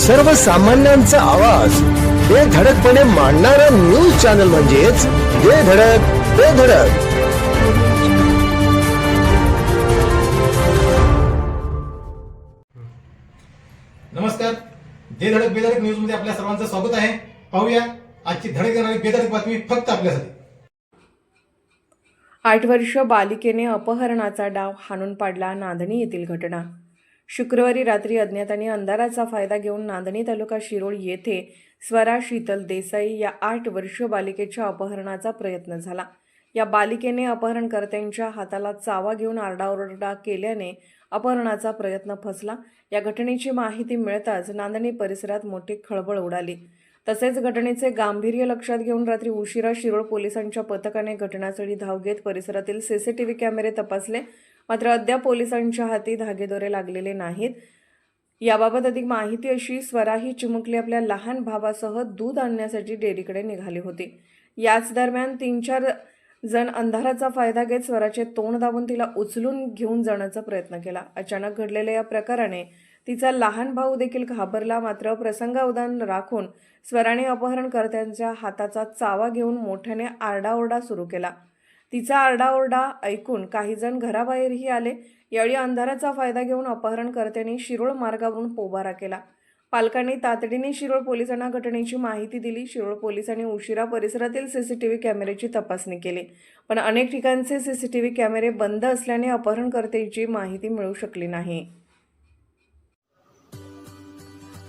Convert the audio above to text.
सर्वसामान्यांचा आवाज. हे धडकपणे मांडणारा न्यूज चॅनल म्हणजेच हे धडक ते धडक. नमस्कार. जे धडक बेधडक न्यूजमध्ये आपल्या सर्वांचं स्वागत आहे. पाहूया आजची धडक देणारी बेधडक बातमी फक्त आपल्यासाठी. आठ वर्ष बालिकेने अपहरणाचा डाव हाणून पाडला नांदणी येथील घटना. शुक्रवारी रात्री अज्ञातांनी अंधाराचा फायदा घेऊन नांदणी तालुका शिरोळ येथे स्वरा शीतल देसाई या आठ वर्ष बालिकेच्या अपहरणाचा प्रयत्न झाला. या बालिकेने अपहरणकर्त्यांच्या हाताला चावा घेऊन आरडाओरडा केल्याने अपहरणाचा प्रयत्न फसला. या घटनेची माहिती मिळताच नांदणी परिसरात मोठी खळबळ उडाली. तसेच घटनेचे गांभीर्य लक्षात घेऊन रात्री उशिरा शिरोळ पोलिसांच्या पथकाने घटनास्थळी धाव घेत परिसरातील सीसीटीव्ही कॅमेरे तपासले. मात्र अद्याप पोलिसांच्या हाती धागेदोरे लागलेले नाहीत. याबाबत अधिक माहिती अशी स्वराही चिमुकली आपल्या लहान भावासह दूध आणण्यासाठी डेअरीकडे निघाली होती. याच दरम्यान तीन चार जण अंधाराचा फायदा घेत स्वराचे तोंड दाबून तिला उचलून घेऊन जाण्याचा प्रयत्न केला. अचानक घडलेल्या या प्रकाराने तिचा लहान भाऊ देखील घाबरला मात्र प्रसंगावधान राखून स्वराने अपहरणकर्त्यांच्या हाताचा चावा घेऊन मोठ्याने आरडाओरडा सुरू केला. तिचा आरडाओरडा ऐकून काहीजण घराबाहेरही आले. यावेळी अंधाराचा फायदा घेऊन अपहरणकर्त्यांनी शिरोळ मार्गावरून पोबारा केला. पालकांनी तातडीने शिरोळ पोलिसांना घटनेची माहिती दिली. शिरोळ पोलिसांनी उशिरा परिसरातील सीसीटीव्ही कॅमेऱ्याची तपासणी केली. पण अनेक ठिकाणचे सीसीटीव्ही कॅमेरे बंद असल्याने अपहरणकर्त्याची माहिती मिळू शकली नाही.